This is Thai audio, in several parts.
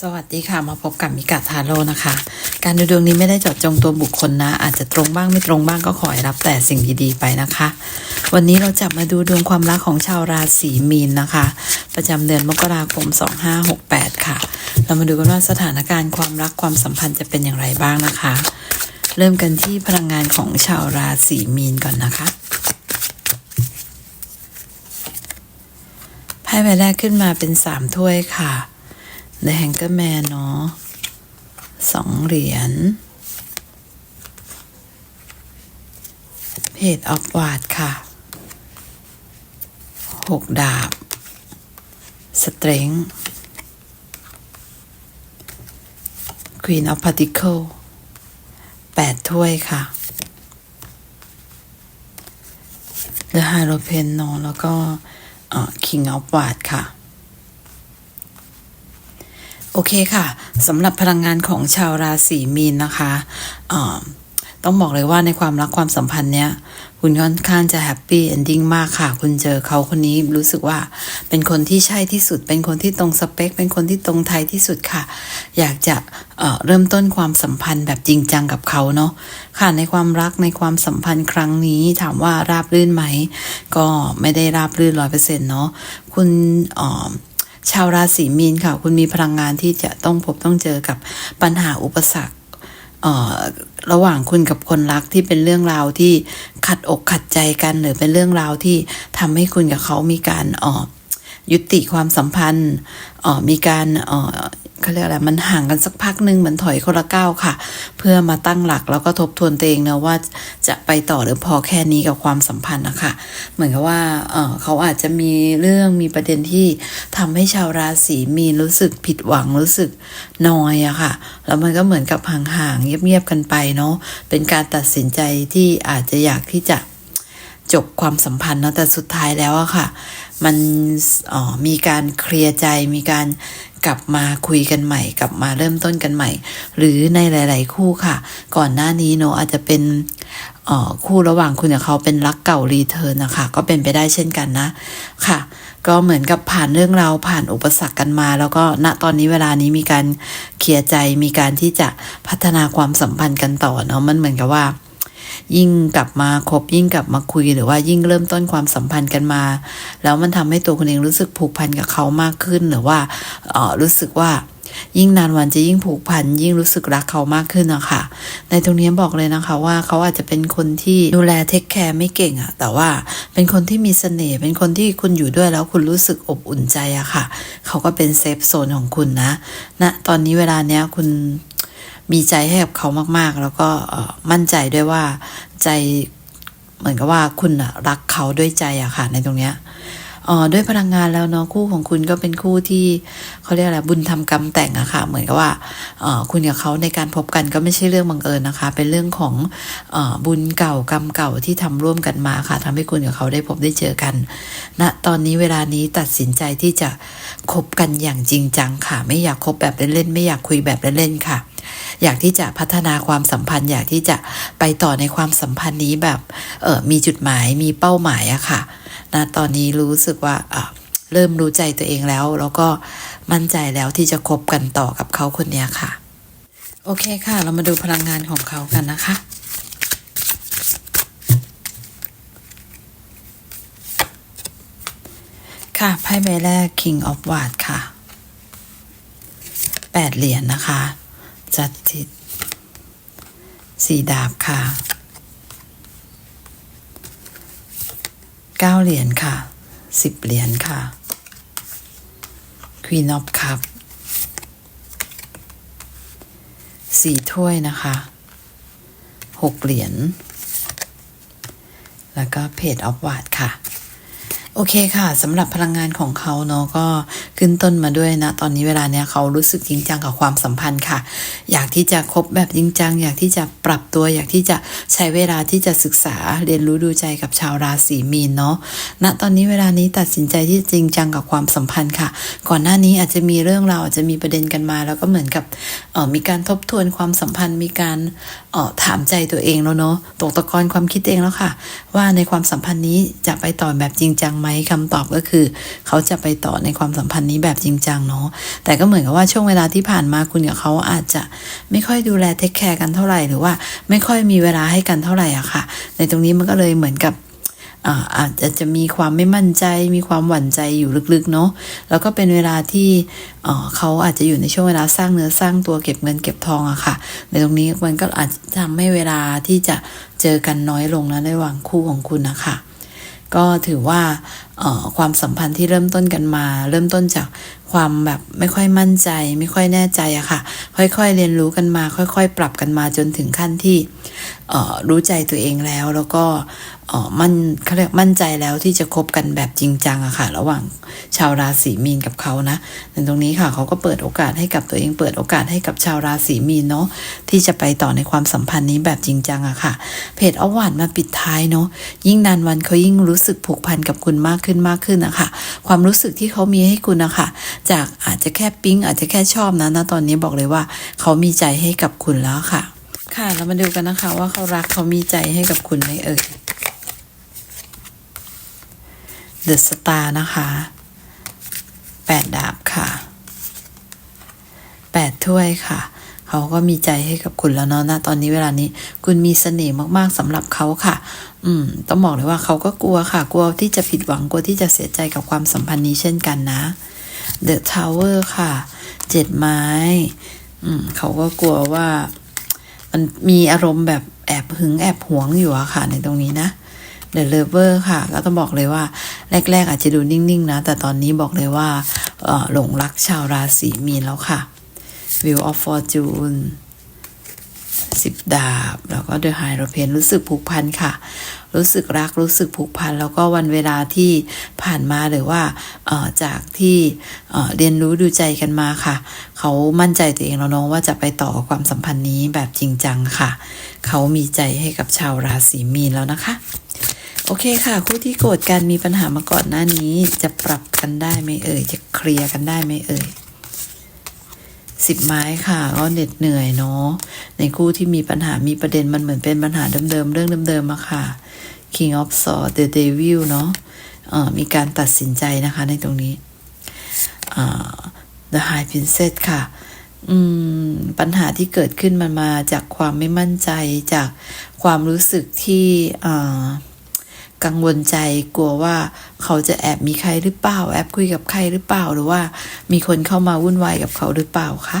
สวัสดีค่ะมาพบกับมิกาทาโร่นะคะ การดูดวงนี้ไม่ได้เจาะจงตัวบุคคลนะ อาจจะตรงบ้างไม่ตรงบ้างก็ขอให้รับแต่สิ่งดีๆไปนะคะ วันนี้เราจะมาดูดวงความรักของชาวราศีมีนนะคะ ประจำเดือนมกราคม 2568 ค่ะ เรามาดูกันว่าสถานการณ์ความรักความสัมพันธ์จะเป็นอย่างไรบ้างนะคะ เริ่มกันที่พลังงานของชาวราศีมีนก่อนนะคะไพ่ใบแรกขึ้นมาเป็นสามถ้วยค่ะ The Hanger Man เนาะสองเหรียญเพจออฟวาดค่ะหกดาบ สเตรงควีนออฟพาร์ติเคิลแปดถ้วยค่ะเดอะไฮโรเพนเนาะแล้วก็คิงออฟวาดค่ะ โอเคค่ะสำหรับพลังงานของชาวราศีมีนนะคะต้องบอกเลยว่าในความรักความสัมพันธ์เนี้ยคุณค่อนข้างจะแฮปปี้เอนดิ้งมากค่ะ คุณเจอเขาคนนี้รู้สึกว่าเป็นคนที่ใช่ที่สุด เป็นคนที่ตรงสเปค เป็นคนที่ตรงไทยที่สุดค่ะ อยากจะเเริ่มต้นความสัมพันธ์แบบจริงจังกับเขาเนาะค่ะในความรักในความสัมพันธ์ครั้งนี้ถามว่าราบรื่นไหม ก็ไม่ได้ราบรื่นร้อยเปอร์เซ็นต์เนาะคุณออ ชาวราศีมีนค่ะ คุณมีพลังงานที่จะต้องพบต้องเจอกับปัญหาอุปสรรคระหว่างคุณกับคนรักที่เป็นเรื่องราวที่ขัดอกขัดใจกัน หรือเป็นเรื่องราวที่ทำให้คุณกับเขามีการเอ่อ ยุติความสัมพันธ์มีการเขาเรียกอะไร มันห่างกันสักพักหนึ่งเหมือนถอยคนละก้าวค่ะ เพื่อมาตั้งหลักแล้วก็ทบทวนตัวเองนะว่าจะไปต่อหรือพอแค่นี้กับความสัมพันธ์นะคะ เหมือนกับว่าเเขาอาจจะมีเรื่องมีประเด็นที่ทำให้ชาวราศีมีนรู้สึกผิดหวังรู้สึกนอยอะค่ะ แล้วมันก็เหมือนกับห่างๆเงียบๆกันไปเนาะ เป็นการตัดสินใจที่อาจจะอยากที่จะจบความสัมพันธ์นะแต่สุดท้ายแล้วอะค่ะ มันออมีการเคลียร์ใจมีการกลับมาคุยกันใหม่ กลับมาเริ่มต้นกันใหม่ หรือในหลาย ๆ คู่ค่ะ ก่อนหน้านี้เนอะอาจจะเป็นออคู่ระหว่างคุณกับเขาเป็นรักเก่ารีเทิร์นนะคะก็เป็นไปได้เช่นกันนะค่ะ ก็เหมือนกับผ่านเรื่องราวผ่านอุปสรรคกันมา แล้วก็ณตอนนี้เวลานี้มีการเคลียร์ใจมีการที่จะพัฒนาความสัมพันธ์กันต่อเนาะมันเหมือนกับว่า ยิ่งกลับมาคบยิ่งกลับมาคุยหรือว่ายิ่งเริ่มต้นความสัมพันธ์กันมา แล้วมันทำให้ตัวคุณเองรู้สึกผูกพันกับเขามากขึ้นหรือว่าเออรู้สึกว่ายิ่งนานวันจะยิ่งผูกพันยิ่งรู้สึกรักเขามากขึ้นนะคะในตรงนี้บอกเลยนะคะว่าเขาอาจจะเป็นคนที่ดูแลเทคแคร์ไม่เก่งอะแต่ว่าเป็นคนที่มีเสน่ห์เป็นคนที่คุณอยู่ด้วยแล้วคุณรู้สึกอบอุ่นใจอะค่ะ เขาก็เป็นเซฟโซนของคุณนะณนะตอนนี้เวลาเนี้ยคุณ มีใจให้กับเขามากๆ แล้วก็มั่นใจด้วยว่าใจเหมือนกับว่าคุณรักเขาด้วยใจอะค่ะในตรงเนี้ย ด้วยพลังงานแล้วเนาะคู่ของคุณก็เป็นคู่ที่เขาเรียกอะไรบุญทำกรรมแต่งอะค่ะ เหมือนกับว่าเออคุณกับเขาในการพบกันก็ไม่ใช่เรื่องบังเอิญนะคะ เป็นเรื่องของเออบุญเก่ากรรมเก่าที่ทำร่วมกันมาค่ะทำให้คุณกับเขาได้พบได้เจอกันณนะตอนนี้เวลานี้ตัดสินใจที่จะคบกันอย่างจริงจังค่ะ ไม่อยากคบแบบเล่นๆไม่อยากคุยแบบเล่นๆค่ะอยากที่จะพัฒนาความสัมพันธ์ อยากที่จะไปต่อในความสัมพันธ์นี้แบบเออมีจุดหมายมีเป้าหมายอะค่ะ นะตอนนี้รู้สึกว่าเริ่มรู้ใจตัวเองแล้ว แล้วก็มั่นใจแล้วที่จะคบกันต่อกับเขาคนนี้ค่ะ โอเคค่ะ เรามาดูพลังงานของเขากันนะคะค่ะไพ่ใบแรก King of w a r d ค่ะแปดเหรียญนะคะ จัดทิศสี่ดาบค่ะ เก้าเหรียญค่ะสิบเหรียญค่ะ Queen of Cup สี่ถ้วยนะคะหกเหรียญ แล้วก็เพจออฟวาดค่ะ โอเคค่ะสำหรับพลังงานของเขาเนาะก็ขึ้นต้นมาด้วยนะ ตอนนี้เวลาเนี้ยเขารู้สึกจริงจังกับความสัมพันธ์ค่ะ อยากที่จะคบแบบจริงจัง อยากที่จะปรับตัว อยากที่จะใช้เวลาที่จะศึกษาเรียนรู้ดูใจกับชาวราศีมีนเนาะณตอนนี้เวลานี้ตัดสินใจที่จริงจังกับความสัมพันธ์ค่ะ ก่อนหน้านี้อาจจะมีเรื่องราวอาจจะมีประเด็นกันมา แล้วก็เหมือนกับออมีการทบทวนความสัมพันธ์ มีการออถามใจตัวเองแล้วเนาะตกตะกอนความคิดเองแล้วค่ะ ว่าในความสัมพันธ์นี้จะไปต่อแบบจริงจังไหมไหมคำตอบก็คือ เขาจะไปต่อในความสัมพันธ์นี้แบบจริงจังเนาะแต่ก็เหมือนกับว่าช่วงเวลาที่ผ่านมาคุณกับเขาอาจจะไม่ค่อยดูแลเทคแคร์กันเท่าไหร่หรือว่าไม่ค่อยมีเวลาให้กันเท่าไหร่อะค่ะ ในตรงนี้มันก็เลยเหมือนกับอาอาจจะจะมีความไม่มั่นใจ มีความหวั่นใจอยู่ลึกๆเนาะแล้วก็เป็นเวลาที่เเขาอาจจะอยู่ในช่วงเวลาสร้างเนื้อสร้างตัวเก็บเงินเก็บทองอะค่ะ ในตรงนี้มันก็อาจจะทำให้เวลาที่จะเจอกันน้อยลงนะในระหว่างคู่ของคุณนะคะ ก็ถือว่าความสัมพันธ์ที่เริ่มต้นกันมา เริ่มต้นจากความแบบไม่ค่อยมั่นใจ ไม่ค่อยแน่ใจอะค่ะ ค่อยๆ เรียนรู้กันมา ค่อยๆ ปรับกันมาจนถึงขั้นที่เอ่อรู้ใจตัวเองแล้ว แล้วก็เอ่อมั่นเขาเรียกมั่นใจแล้วที่จะคบกันแบบจริงจังอะค่ะ ระหว่างชาวราศีมีนกับเขานะในตรงนี้ค่ะเขาก็เปิดโอกาสให้กับตัวเอง เปิดโอกาสให้กับชาวราศีมีนเนาะที่จะไปต่อในความสัมพันธ์นี้แบบจริงจังอะค่ะ เพจอวานมาปิดท้ายเนาะยิ่งนานวันเขายิ่งรู้สึกผูกพันกับคุณมากขึ้นมากขึ้นอะค่ะความรู้สึกที่เขามีให้คุณนะคะจากอาจจะแค่ปิ๊งอาจจะแค่ชอบนะนะตอนนี้บอกเลยว่า เขามีใจให้กับคุณแล้วค่ะ ค่ะเรามาดูกันนะคะ ว่าเขารักเขามีใจให้กับคุณไหมเอ่ย The Star นะคะแปดดาบค่ะแปดถ้วยค่ะ เขาก็มีใจให้กับคุณแล้วเนาะนะตอนนี้เวลานี้คุณมีเสน่ห์มากๆสำหรับเขาค่ะ อืม ต้องบอกเลยว่าเขาก็กลัวค่ะ กลัวที่จะผิดหวังกลัวที่จะเสียใจกับความสัมพันธ์นี้เช่นกันนะ The Tower ค่ะเจ็ดไม้ อืมเขาก็กลัวว่า มันมีอารมณ์แบบแอบหึงแอบหวงอยู่อะค่ะ ในตรงนี้นะ The Lover ค่ะ ก็ต้องบอกเลยว่า แรก ๆ อาจจะดูนิ่ง ๆ นะ แต่ตอนนี้บอกเลยว่าหลงรักชาวราศีมีนแล้วค่ะ Wheel of Fortune สิบดาบ แล้วก็ The High r o p e n รู้สึกผูกพันค่ะ รู้สึกรักรู้สึกผูกพัน แล้วก็วันเวลาที่ผ่านมาหรือว่าจากที่เรียนรู้ดูใจกันมาค่ะ เขามั่นใจตัวเองแล้วน้องว่าจะไปต่อความสัมพันธ์นี้แบบจริงจังค่ะ เขามีใจให้กับชาวราศีมีนแล้วนะคะ โอเคค่ะ คู่ที่โกรธกันมีปัญหามาก่อนหน้านี้จะปรับกันได้ไหมเอ่ย จะเคลียร์กันได้ไหมเอ่ย สิบไม้ค่ะก็เหน็ดเหนื่อยเนาะในคู่ที่มีปัญหามีประเด็นมันเหมือนเป็นปัญหาเดิมๆเรื่องเดิมๆอะค่ะ King of Swords The Devil เนาะมีการตัดสินใจนะคะในตรงนี้ The High Princess ค่ะปัญหาที่เกิดขึ้นมันมาจากความไม่มั่นใจจากความรู้สึกที่ กังวลใจกลัวว่าเขาจะแอบมีใครหรือเปล่าแอบคุยกับใครหรือเปล่าหรือว่ามีคนเข้ามาวุ่นวายกับเขาหรือเปล่าคะ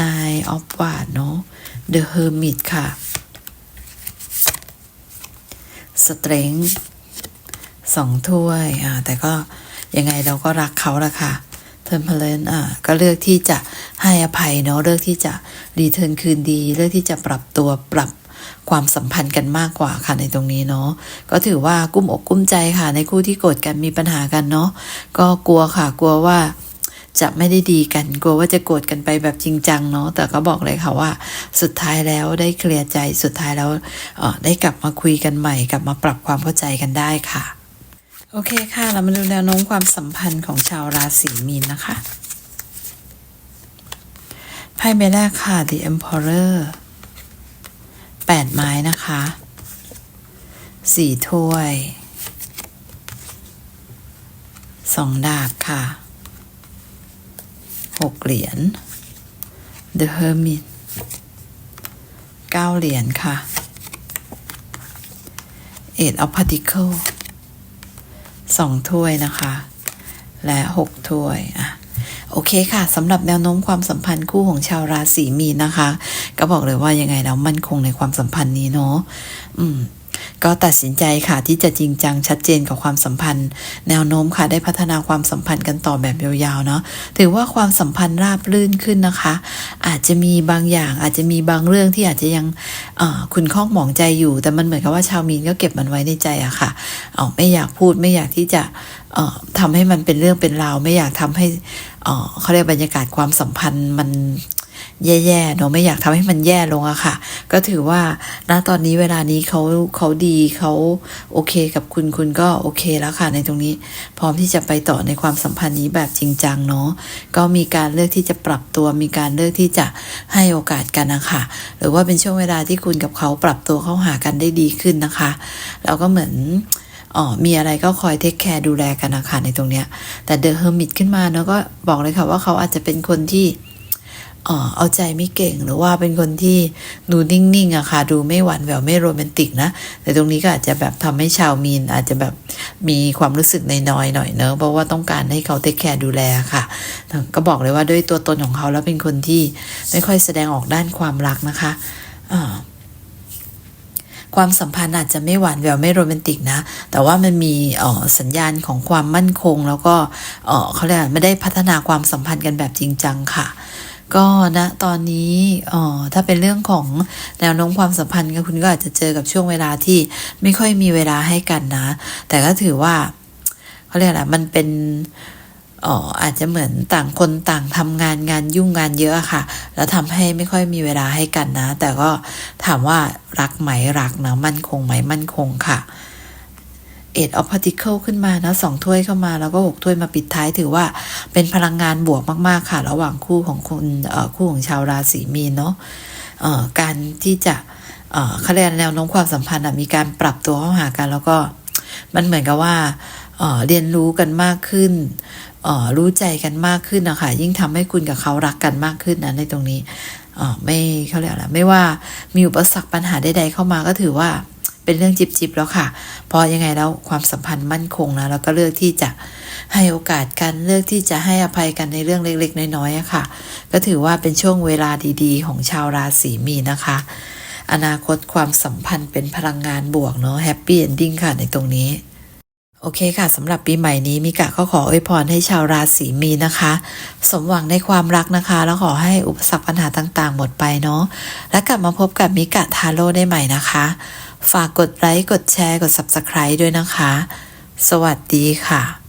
นายออฟวาดเนาะ The Hermit ค่ะ Strength สองถ้วยอ่าแต่ก็ยังไงเราก็รักเขาละค่ะเทิร์นเพลนอ่าก็เลือกที่จะให้อภัยเนาะเลือกที่จะรีเทิร์นคืนดี เลือกที่จะปรับตัวปรับ ความสัมพันธ์กันมากกว่าค่ะในตรงนี้เนาะก็ถือว่ากุ้มอกกุ้มใจค่ะ ในคู่ที่โกรธกันมีปัญหากันเนาะก็กลัวค่ะ กลัวว่าจะไม่ได้ดีกันกลัวว่าจะโกรธกันไปแบบจริงจังเนาะแต่ก็บอกเลยค่ะว่า สุดท้ายแล้วได้เคลียร์ใจสุดท้ายแล้วได้กลับมาคุยกันใหม่ กลับมาปรับความเข้าใจกันได้ค่ะ โอเคค่ะ เรามาดูแนวโน้มความสัมพันธ์ของชาวราศีมีนนะคะไพ่ใบแรกค่ะ The Emperor แปดไม้นะคะสี่ถ้วยสองดาบค่ะหกเหรียญ The Hermit เก้าเหรียญค่ะ Eight of Pentacles สองถ้วยนะคะ และหกถ้วย อะ โอเคค่ะสำหรับแนวโน้มความสัมพันธ์คู่ของชาวราศีมีนนะคะ ก็บอกเลยว่ายังไงแล้วมั่นคงในความสัมพันธ์นี้เนาะอืมก็ตัดสินใจค่ะที่จะจริงจังชัดเจนกับความสัมพันธ์ แนวโน้มค่ะได้พัฒนาความสัมพันธ์กันต่อแบบยาวๆเนาะถือว่าความสัมพันธ์ราบรื่นขึ้นนะคะ อาจจะมีบางอย่างอาจจะมีบางเรื่องที่อาจจะยังคุณข้องหมองใจอยู่ แต่มันเหมือนกับว่าชาวมีนก็เก็บมันไว้ในใจอะค่ะเออไม่อยากพูดไม่อยากที่จะเอ่อทำให้มันเป็นเรื่องเป็นราวไม่อยากทำให้ เขาเรียกบรรยากาศความสัมพันธ์มันแย่ๆเนอะไม่อยากทำให้มันแย่ลงอะค่ะ ก็ถือว่าณตอนนี้เวลานี้เขาเขาดีเขาโอเคกับคุณคุณก็โอเคแล้วค่ะในตรงนี้ พร้อมที่จะไปต่อในความสัมพันธ์นี้แบบจริงจังเนาะก็มีการเลือกที่จะปรับตัว มีการเลือกที่จะให้โอกาสกันนะคะหรือว่าเป็นช่วงเวลาที่คุณกับเขาปรับตัวเข้าหากันได้ดีขึ้นนะคะแล้วก็เหมือน อ๋อมีอะไรก็คอยเทคแคร์ดูแลกันนะคะในตรงเนี้ย แต่เดอะเฮอร์มิตขึ้นมาเนาะก็บอกเลยค่ะว่าเขาอาจจะเป็นคนที่เอ่อเอาใจไม่เก่งหรือว่าเป็นคนที่ดูนิ่งๆอะค่ะ ดูไม่หวานแหววไม่โรแมนติกนะ แต่ตรงนี้ก็อาจจะแบบทำให้ชาวมีน อาจจะแบบมีความรู้สึกน้อยๆหน่อยเนอะเพราะว่าต้องการให้เขาเทคแคร์ดูแลค่ะ ก็บอกเลยว่าด้วยตัวตนของเขาแล้วเป็นคนที่ไม่ค่อยแสดงออกด้านความรักนะคะอ่า ความสัมพันธ์อาจจะไม่หวานแหววไม่โรแมนติกนะ แต่ว่ามันมีสัญญาณของความมั่นคง แล้วก็เขาเรียกไม่ได้พัฒนาความสัมพันธ์กันแบบจริงจังค่ะก็นะตอนนี้อ่อถ้าเป็นเรื่องของแนวโน้มความสัมพันธ์ก็คุณก็อาจจะเจอกับช่วงเวลาที่ไม่ค่อยมีเวลาให้กันนะ แต่ก็ถือว่าเขาเรียกอะไรมันเป็น อ๋ออาจจะเหมือนต่างคนต่างทำงานงานยุ่งงานเยอะค่ะ แล้วทำให้ไม่ค่อยมีเวลาให้กันนะ แต่ก็ถามว่ารักไหมรักนะมั่นคงไหมมั่นคงค่ะเอ็ดออฟพาร์ติเคิลขึ้นมานะสองถ้วยเข้ามาแล้วก็หกถ้วยมาปิดท้ายถือว่าเป็นพลังงานบวกมากๆค่ะ ระหว่างคู่ของคุณคู่ของชาวราศีมีนเนาะการที่จะเอ่อเขาเรียกแนวโน้มความสัมพันธ์มีการปรับตัวเข้าหากัน แล้วก็มันเหมือนกับว่า เรียนรู้กันมากขึ้นรู้ใจกันมากขึ้นนะคะยิ่งทำให้คุณกับเขารักกันมากขึ้นนะในตรงนี้ไม่เขาเรียกอะไรไม่ว่ามีอุปสรรคปัญหาใดๆเข้ามาก็ถือว่าเป็นเรื่องจิบๆแล้วค่ะเพราะยังไงแล้วความสัมพันธ์มั่นคงนะแล้วก็เลือกที่จะให้โอกาสกันเลือกที่จะให้อภัยกันในเรื่องเล็ก ๆ น้อยๆอะค่ะ ก็ถือว่าเป็นช่วงเวลาดีๆ ของชาวราศีมีนนะคะ อนาคตความสัมพันธ์เป็นพลังงานบวกเนาะแฮปปี้เอนดิ้งค่ะในตรงนี้ โอเคค่ะสำหรับปีใหม่นี้มิกะก็ขออวยพรให้ชาวราศีมีนะคะ สมหวังในความรักนะคะ แล้วขอให้อุปสรรคปัญหาต่างๆ หมดไปเนาะและกลับมาพบกับมิกะทาโร่ได้ใหม่นะคะ ฝากกดไลค์กดแชร์กด Subscribe ด้วยนะคะ สวัสดีค่ะ